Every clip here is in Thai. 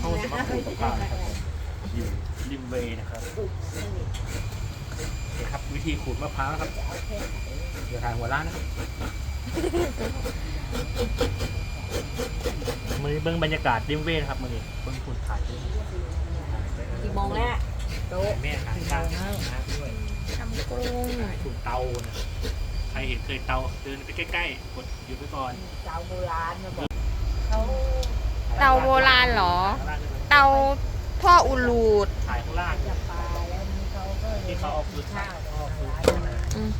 เขาจะมาปลูกมะพร้าวนะครับผมอยู่ริมเวย์นะครับนี่ครับ วิธีขูดมะพร้าวนะครับเดี๋ยวทางหัวร้านนะครับมือเบิ้งบรรยากาศริมเวย์นะครับมือนี้เบิ้งคุณถ่ายด้วยกี่โมงแล้วโต๊ะแม่หางข้างนะด้วยทำกุ้งถ่ายถูกเตานะใครเห็นเคยเตาเดินไปใกล้ๆกดหยุดไว้ก่อนเตาโบราณมาบอกเขา เตาโบราณเหรอข้างล่างด้วยนะเตาพ่ออุลูดถ่ายข้างล่างจะปลาแล้วนี่เขาก็ที่เขาเอาฟืนใส่ข้าวเขาเอาฟืนร้านใส่นะอืม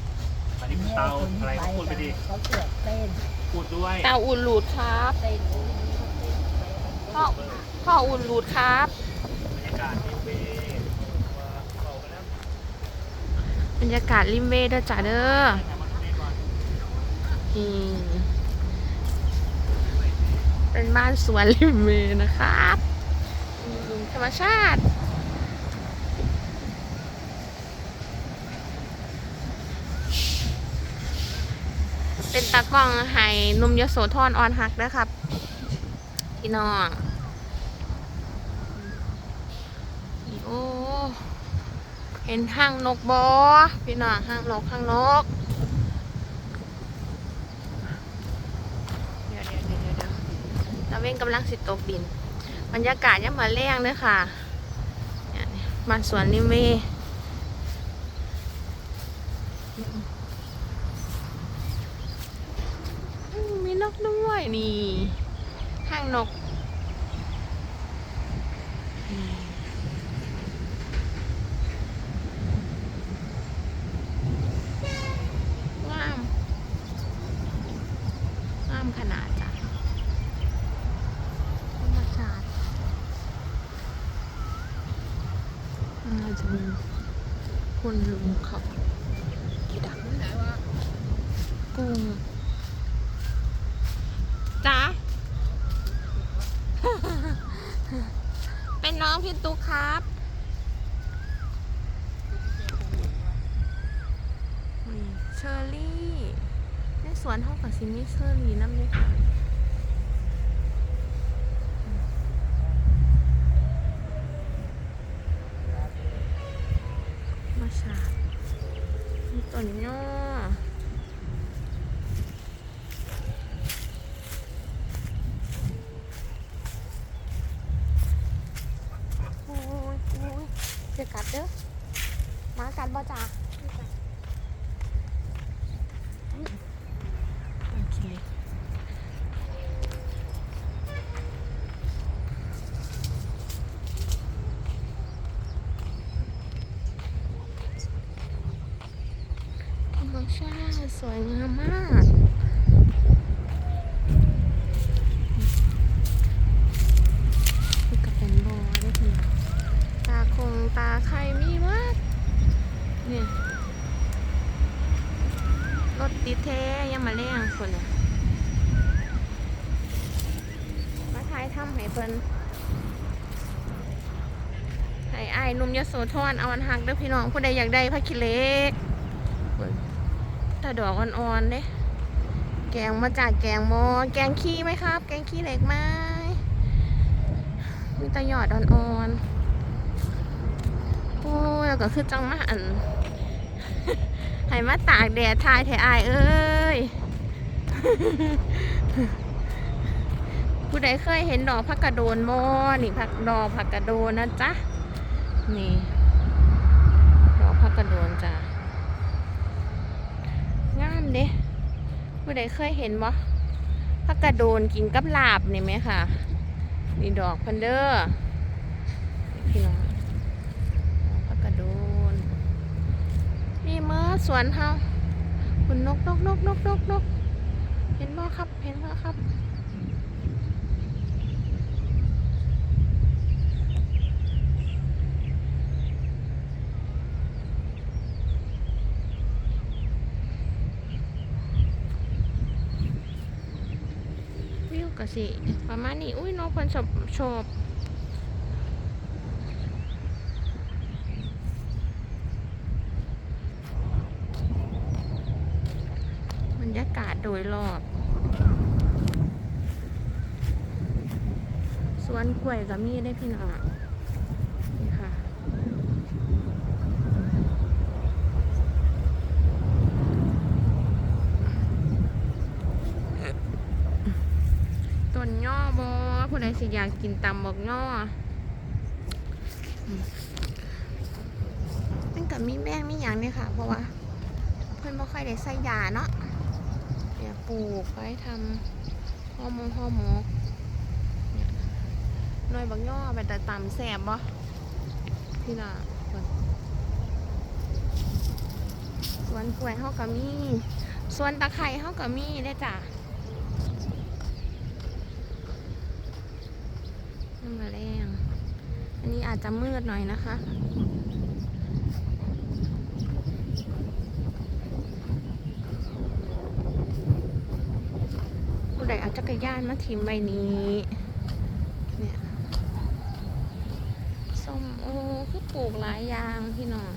อันนี้เตาอะไรก็พูดไปดิเขาเสือกเต้นพูดด้วยเตาอุลูดครับเต้นโอ้ยนี่เขาเต้นไปพ่อพ่ออุลูดครับบรรยากาศริมเวย์ว่าเขาไปแล้วบรรยากาศริมเวย์เด้อจ้าเด้อถ่ายมาตรงนี้ก่อนอืม เป็นบ้านสวนริมเวย์นะครับธรรมชาติเป็นตากล้องให้นุ่มยโสธรออนฮักนะครับพี่น้องโอ้เห็นห้างนกบอพี่น้องห้างนกห้างนก เดี๋ยวเดี๋ยวเดี๋ยวเดี๋ยวเดี๋ยวตะเว้นกำลังสิตกดิน บรรยากาศยังมาแรงเลยค่ะมาสวนนิเวศน์อืมมีนกด้วยนี่ห้างนกอืมงาม งามขนาดจ้ะธรรมชาติ น่าจะมีคนลุงเขากี่ดักกุ้งจ้าเป็นน้องพี่ตุ๊กครับเชอร์รี่ในสวนเท่ากับซิมิเชอร์รี่น้ำเลยค่ะ มาชาต้นย่อโอ้ยโอ้ยเจะกัดเด้อมากัดบ่จ้าโอเค ธรรมชาติสวยงามมากนี่ก็เป็นบ่อได้ทีตาคงตาใครมีมาก เนี่ย รถติดแท้ยังมาเลี้ยงคนอะมาทายถ้ำให้เพิ่นให้อ้ายหนุ่มยโสธรเอาอันหักเด้อพี่น้องผู้ใดอยากได้ผ้าขี้เหล็ก แต่ดอกอ่อนๆเด้แกงมาจากแกงโมแกงขี้ไหมครับ แกงขี้เล็กไหมมีตะหยอดอ่อนๆโอ้ยแล้วก็คือจังมาอันให้มาตากแดดทายแถอายเอ้ย ผู้ใดเคยเห็นดอกผักกระโดนโมนี่ผักดอกผักกระโดนนะจ๊ะ นี่ ดอกผักกระโดนจ้ะ เด้ผู้ใดเคยเห็นบ่พักกระโดนกินกับลาบนี่ไหมค่ะนี่ดอกพันเดอร์พี่น้องพักกระโดนนี่เมื่อสวนเฮาคุณนกนกนกนกนกนกเห็นบ่ครับ เห็นบ่ครับ วิว ก็สิประมาณนี้ อุ้ยนกคนชอบชอบบรรยากาศโดยรอบสสวนกล้วยก็มีได้พี่น้องนี่ค่ะ ต้น ย่อบอผู้ใดสิอยากกินตำบอกย่ออืมมันกับมีแมงมีอย่างเนี่ยค่ะ เพราะว่า เพื่อนบ่ค่อยได้ใส่ยาเนาะเดี๋ยวปลูกไว้ทำห่อหมกห่อหมกนี่ยหน่วยบักย่อไปแต่ตำแสบบ่พี่น่ะสวนกล้วยเฮาก็มีสวนตะไคร้เฮาก็มีได้จ้ะ น้ำมาแรงอันนี้อาจจะมืดหน่อยนะคะผู้ใดเอาจักรยานมาทิมใบนี้เนี่ยส้มโอคือปลูกหลายอย่างพี่น้อง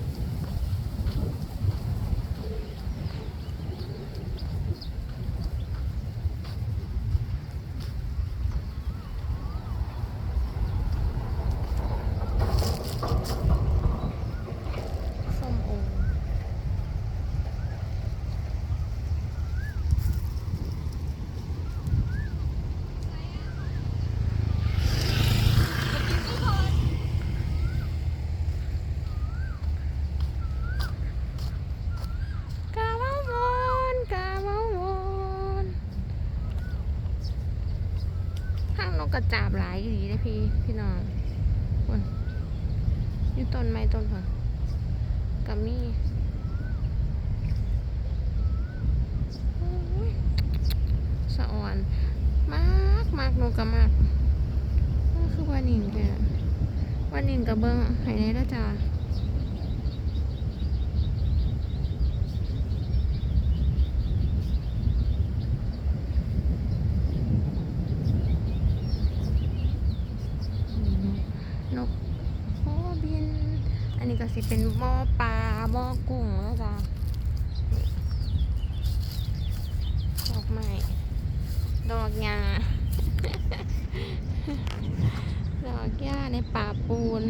ส้มโอ กาเว้าวอนกาเว้าวอนข้างนกกระจาบหลายอยู่ดีเลยพี่พี่น้องคนอยู่ต้นไม้ต้นผลกัมมี่สะอ่อน มากมากนกกระมากก็คือวานินแค่วานินกับเบิ้งใหายในละจ้า นกโอ้บิน อันนี้ก็ สิเป็นหม้อปลาหม้อกุ้งแล้วจ้ะดอกไม้ดอกหญ้าดอกหญ้าในป่าปูน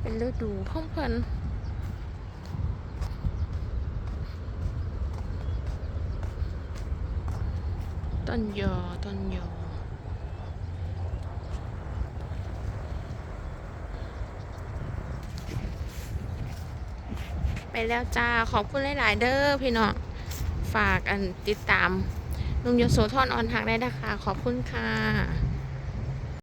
เป็นฤดูพ่องเพลิน ต้นยอต้นยอไปแล้วจ้า ขอบคุณหลาย ๆ เด้อพี่น้องฝากอันติดตามลุงโยโสทอนออนทักได้นะคะ ขอบคุณค่ะ